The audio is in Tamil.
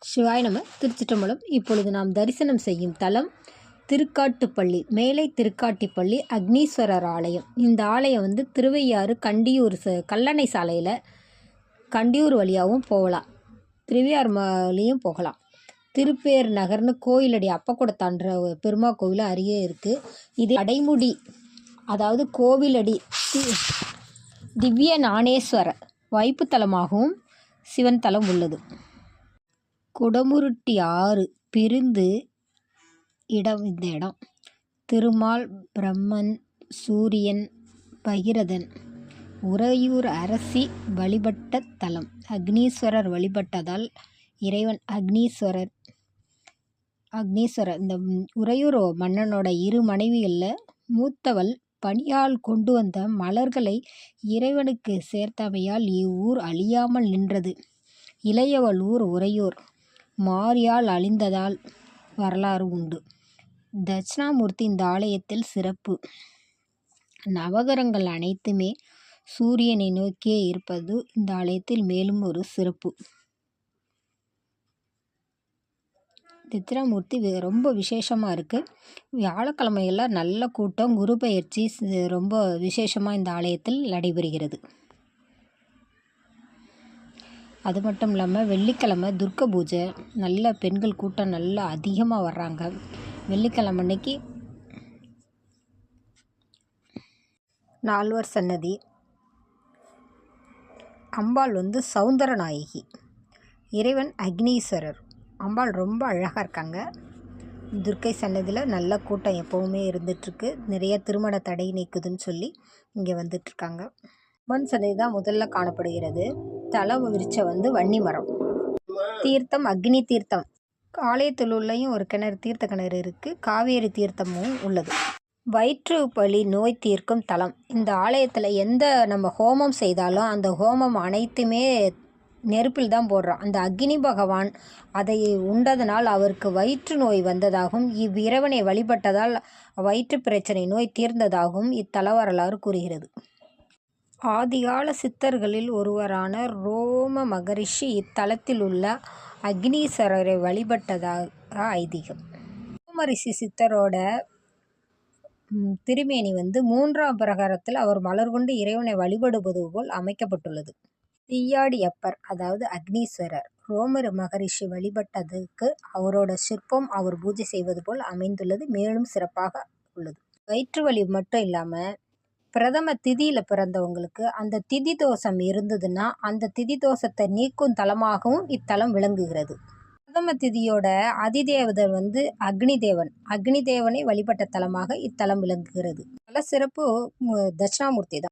சிவாய் நம்ம திருச்சிற்றம்பலம். இப்பொழுது நாம் தரிசனம் செய்யும் தலம் திருக்காட்டுப்பள்ளி மேலை திருக்காட்டிப்பள்ளி அக்னீஸ்வரர் ஆலயம். இந்த ஆலயம் வந்து திருவையாறு கண்டியூர் ச கல்லணை சாலையில் கண்டியூர் வழியாகவும் போகலாம். திருவையார் வழியும் போகலாம். திருப்பேர் நகர்னு கோயிலடி அப்பக்கூடத்தான்ற பெருமா கோவில் அருகே இருக்குது இது அடைமுடி அதாவது கோவிலடி தி- திவ்ய ஞானேஸ்வரர். வைப்புத்தலமாகவும் சிவன் தலம் உள்ளது. குடமுருட்டி ஆறு பிரிந்து இடம் இந்த இடம். திருமால் பிரம்மன் சூரியன் பகிரதன். உறையூர் அரசி வழிபட்ட தலம். அக்னீஸ்வரர் வழிபட்டதால் இறைவன் அக்னீஸ்வரர் அக்னீஸ்வரர். இந்த உறையூர் மன்னனோட இரு மனைவிகளில் மூத்தவள் பணியால் கொண்டு வந்த மலர்களை இறைவனுக்கு சேர்த்தமையால் இவ்வூர் அழியாமல் நின்றது. இளையவள் ஊர் உறையூர். மாரியால் அழிந்ததால் வரலாறு உண்டு. தட்சிணாமூர்த்தி இந்த ஆலயத்தில் சிறப்பு. நவகரங்கள் அனைத்துமே சூரியனை நோக்கியே இருப்பது இந்த ஆலயத்தில் மேலும் ஒரு சிறப்பு. தட்சிணாமூர்த்தி ரொம்ப விசேஷமாக இருக்குது வியாழக்கிழமையெல்லாம் நல்ல கூட்டம் குரு பயிற்சி ரொம்ப விசேஷமாக இந்த ஆலயத்தில் நடைபெறுகிறது. அது மட்டும் இல்லாமல் வெள்ளிக்கிழமை துர்க்க பூஜை நல்ல பெண்கள் கூட்டம் நல்லா அதிகமாக வர்றாங்க. வெள்ளிக்கிழமை அன்னைக்கு நால்வர் சன்னதி. அம்பாள் வந்து சௌந்தர நாயகி இறைவன் அக்னீஸ்வரர். அம்பாள் ரொம்ப அழகாக இருக்காங்க. துர்க்கை சன்னதியில் நல்ல கூட்டம் எப்போவுமே இருந்துகிட்ருக்கு நிறைய திருமண தடை நீக்குதுன்னு சொல்லி இங்கே வந்துட்டுருக்காங்க மண் சதை தான் முதல்ல காணப்படுகிறது. தலை விரிச்ச வந்து வன்னி மரம். தீர்த்தம் அக்னி தீர்த்தம். ஆலயத்தில் ஒரு கிணறு தீர்த்த கிணறு இருக்குது காவேரி தீர்த்தமும் உள்ளது. வயிற்று பலி நோய் தீர்க்கும் தலம். இந்த ஆலயத்தில் எந்த நம்ம ஹோமம் செய்தாலும் அந்த ஹோமம் அனைத்துமே நெருப்பில் தான் போடுறோம். அந்த அக்னி பகவான் அதை உண்டதனால் அவருக்கு வயிற்று நோய் வந்ததாகவும் இவ்விரவனை வழிபட்டதால் வயிற்று பிரச்சனை நோய் தீர்ந்ததாகவும் இத்தல வரலாறு கூறுகிறது. ஆதிகால சித்தர்களில் ஒருவரான ரோம மகரிஷி இத்தலத்தில் உள்ள அக்னீஸ்வரரை வழிபட்டதாக ஐதீகம். ரோமரிஷி சித்தரோட திருமேனி வந்து மூன்றாம் பிரகாரத்தில் அவர் மலர் கொண்டு இறைவனை வழிபடுவது போல் அமைக்கப்பட்டுள்ளது. தீயாடியப்பர் அதாவது அக்னீஸ்வரர் ரோமர் மகரிஷி வழிபட்டதுக்கு அவரோட சிற்பம் அவர் பூஜை செய்வது போல் அமைந்துள்ளது மேலும் சிறப்பாக உள்ளது. வயிற்று வலி மட்டும் இல்லாமல் பிரதம திதியில் பிறந்தவங்களுக்கு அந்த திதி தோஷம் இருந்ததுன்னா அந்த திதி தோஷத்தை நீக்கும் தலமாகவும் இத்தலம் விளங்குகிறது. பிரதம திதியோட அதிதேவதை வந்து அக்னி தேவன் அக்னி தேவனை வழிபட்ட தலமாக இத்தலம் விளங்குகிறது. பல சிறப்பு தட்சிணாமூர்த்தி தான்